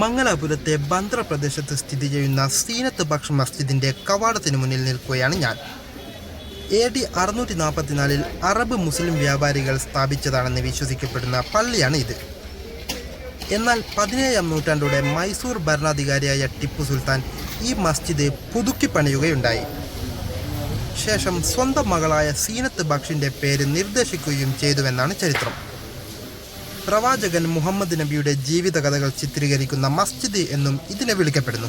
മംഗലാപുരത്തെ ബന്ദ്ര പ്രദേശത്ത് സ്ഥിതി ചെയ്യുന്ന സീനത്ത് ബക്ഷ് മസ്ജിദിന്റെ കവാടത്തിന് മുന്നിൽ നിൽക്കുകയാണ് ഞാൻ. എ ഡി അറുന്നൂറ്റി നാൽപ്പത്തിനാലിൽ അറബ് മുസ്ലിം വ്യാപാരികൾ സ്ഥാപിച്ചതാണെന്ന് വിശ്വസിക്കപ്പെടുന്ന പള്ളിയാണ് ഇത്. എന്നാൽ പതിനേഴാം നൂറ്റാണ്ടോടെ മൈസൂർ ഭരണാധികാരിയായ ടിപ്പു സുൽത്താൻ ഈ മസ്ജിദ് പുതുക്കി പണിയുകയുണ്ടായി. ശേഷം സ്വന്തം മകളായ സീനത്ത് ബക്ഷിന്റെ പേര് നിർദ്ദേശിക്കുകയും ചെയ്തുവെന്നാണ് ചരിത്രം. പ്രവാചകൻ മുഹമ്മദ് നബിയുടെ ജീവിതകഥകൾ ചിത്രീകരിക്കുന്ന മസ്ജിദ് എന്നും ഇതിനെ വിളിക്കപ്പെടുന്നു.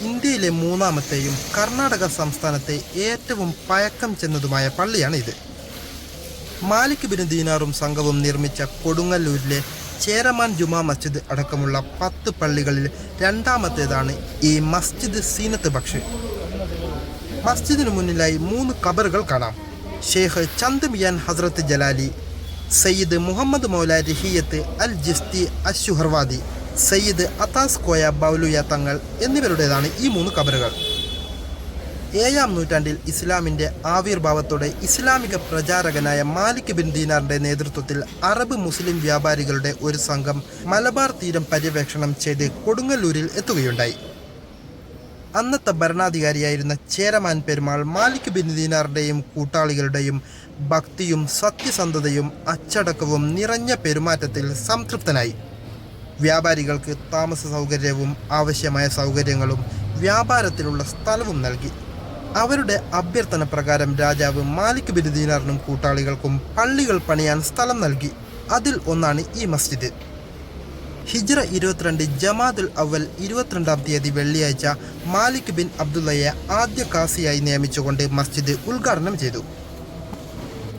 ഇന്ത്യയിലെ മൂന്നാമത്തെയും കർണാടക സംസ്ഥാനത്തെ ഏറ്റവും പഴക്കം ചെന്നതുമായ പള്ളിയാണ് ഇത്. മാലിക് ബിൻ ദീനാറും സംഘവും നിർമ്മിച്ച കൊടുങ്ങല്ലൂരിലെ ചേരമാൻ ജുമാ മസ്ജിദ് അടക്കമുള്ള പത്ത് പള്ളികളിൽ രണ്ടാമത്തേതാണ് ഈ മസ്ജിദ് സീനത്ത് ബക്ഷ്. മസ്ജിദിനു മുന്നിലായി മൂന്ന് കബറുകൾ കാണാം. ഷെയ്ഖ് ചന്ദ് മിയാൻ ഹസ്രത്ത് ജലാലി സയ്യിദ് മുഹമ്മദ് മൗല രഹിയത്ത് അൽ ജിസ്തി അശുഹർവാദി സയ്യിദ് അത്താസ് കോയ ബൗലുയ തങ്ങൾ എന്നിവരുടേതാണ് ഈ മൂന്ന് കബറുകൾ ഏഴാം നൂറ്റാണ്ടിൽ ഇസ്ലാമിന്റെ ആവിർഭാവത്തോടെ ഇസ്ലാമിക പ്രചാരകനായ മാലിക് ബിൻ ദീനാറിന്റെ നേതൃത്വത്തിൽ അറബ് മുസ്ലിം വ്യാപാരികളുടെ ഒരു സംഘം മലബാർ തീരം പര്യവേക്ഷണം ചെയ്ത് കൊടുങ്ങല്ലൂരിൽ എത്തുകയുണ്ടായി. അന്നത്തെ ഭരണാധികാരിയായിരുന്ന ചേരമാൻ പെരുമാൾ മാലിക് ബിൻ കൂട്ടാളികളുടെയും ഭക്തിയും സത്യസന്ധതയും അച്ചടക്കവും നിറഞ്ഞ പെരുമാറ്റത്തിൽ സംതൃപ്തനായി. വ്യാപാരികൾക്ക് താമസ സൗകര്യവും ആവശ്യമായ സൗകര്യങ്ങളും വ്യാപാരത്തിലുള്ള സ്ഥലവും നൽകി. അവരുടെ അഭ്യർത്ഥന പ്രകാരം രാജാവ് മാലിക് ബിൻ ദീനാറിനും കൂട്ടാളികൾക്കും പള്ളികൾ പണിയാൻ സ്ഥലം നൽകി. അതിൽ ഒന്നാണ് ഈ മസ്ജിദ്. ഹിജ്റ ഇരുപത്തിരണ്ട് ജമാദുൽ അവൽ ഇരുപത്തിരണ്ടാം തീയതി വെള്ളിയാഴ്ച മാലിക് ബിൻ അബ്ദുള്ളയെ ആദ്യ കാസിയായി നിയമിച്ചുകൊണ്ട് മസ്ജിദ് ഉദ്ഘാടനം ചെയ്തു.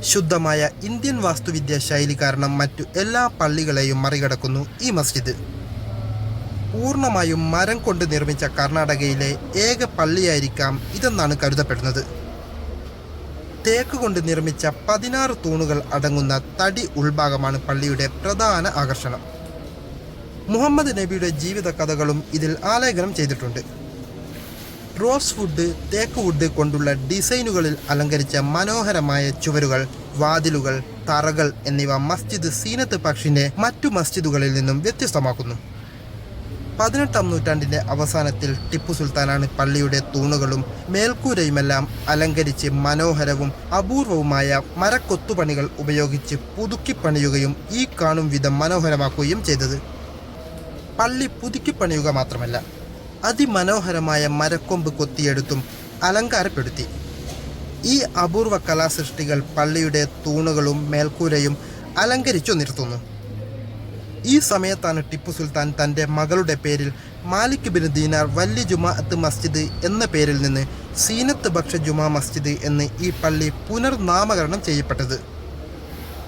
ശുദ്ധമായ ഇന്ത്യൻ വാസ്തുവിദ്യാ ശൈലി കാരണം മറ്റു എല്ലാ പള്ളികളെയും മറികടക്കുന്നു ഈ മസ്ജിദ്. പൂർണമായും മരം കൊണ്ട് നിർമ്മിച്ച കർണാടകയിലെ ഏക പള്ളിയായിരിക്കാം ഇതെന്നാണ് കരുതപ്പെടുന്നത്. തേക്ക് കൊണ്ട് നിർമ്മിച്ച പതിനാറ് തൂണുകൾ അടങ്ങുന്ന തടി ഉൾഭാഗമാണ് പള്ളിയുടെ പ്രധാന ആകർഷണം. മുഹമ്മദ് നബിയുടെ ജീവിത കഥകളും ഇതിൽ ആലേഖനം ചെയ്തിട്ടുണ്ട്. റോസ് വുഡ് തേക്ക് വുഡ് കൊണ്ടുള്ള ഡിസൈനുകളിൽ അലങ്കരിച്ച മനോഹരമായ ചുവരുകൾ വാതിലുകൾ തറകൾ എന്നിവ മസ്ജിദ് സീനത്ത് പക്ഷിനെ മറ്റു മസ്ജിദുകളിൽ നിന്നും വ്യത്യസ്തമാക്കുന്നു. പതിനെട്ടാം നൂറ്റാണ്ടിന്റെ അവസാനത്തിൽ ടിപ്പു സുൽത്താനാണ് പള്ളിയുടെ തൂണുകളും മേൽക്കൂരയുമെല്ലാം അലങ്കരിച്ച് മനോഹരവും അപൂർവവുമായ മരക്കൊത്തുപണികൾ ഉപയോഗിച്ച് പുതുക്കി പണിയുകയും ഈ കാണും വിധം മനോഹരമാക്കുകയും ചെയ്തത്. പള്ളി പുതുക്കി പണിയുക മാത്രമല്ല അതിമനോഹരമായ മരക്കൊമ്പ് കൊത്തിയെടുത്തും അലങ്കാരപ്പെടുത്തി. ഈ അപൂർവ കലാസൃഷ്ടികൾ പള്ളിയുടെ തൂണുകളും മേൽക്കൂരയും അലങ്കരിച്ചു നിർത്തുന്നു. ഈ സമയത്താണ് ടിപ്പു സുൽത്താൻ തന്റെ മകളുടെ പേരിൽ മാലിക് ബിൻ ദീനാർ വല്യ ജുമാഅത്ത് മസ്ജിദ് എന്ന പേരിൽ നിന്ന് സീനത്ത് ബക്ഷ ജുമാ മസ്ജിദ് എന്ന് ഈ പള്ളി പുനർനാമകരണം ചെയ്യപ്പെട്ടത്.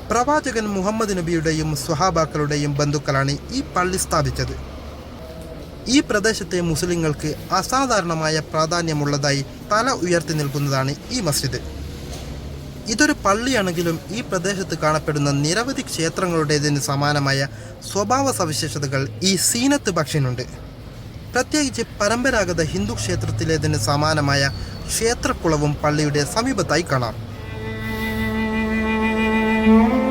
പ്രവാചകൻ മുഹമ്മദ് നബിയുടെയും സ്വഹാബാക്കളുടെയും ബന്ധുക്കളാണ് ഈ പള്ളി സ്ഥാപിച്ചത്. ഈ പ്രദേശത്തെ മുസ്ലിങ്ങൾക്ക് അസാധാരണമായ പ്രാധാന്യമുള്ളതായി തല ഉയർത്തി നിൽക്കുന്നതാണ് ഈ മസ്ജിദ്. ഇതൊരു പള്ളിയാണെങ്കിലും ഈ പ്രദേശത്ത് കാണപ്പെടുന്ന നിരവധി ക്ഷേത്രങ്ങളുടേതിന് സമാനമായ സ്വഭാവ സവിശേഷതകൾ ഈ സീനത്ത് ഭക്ഷനുണ്ട് പ്രത്യേകിച്ച് പരമ്പരാഗത ഹിന്ദു ക്ഷേത്രത്തിലേതിന് സമാനമായ ക്ഷേത്രക്കുളവും പള്ളിയുടെ സമീപത്തായി കാണാം. Thank you.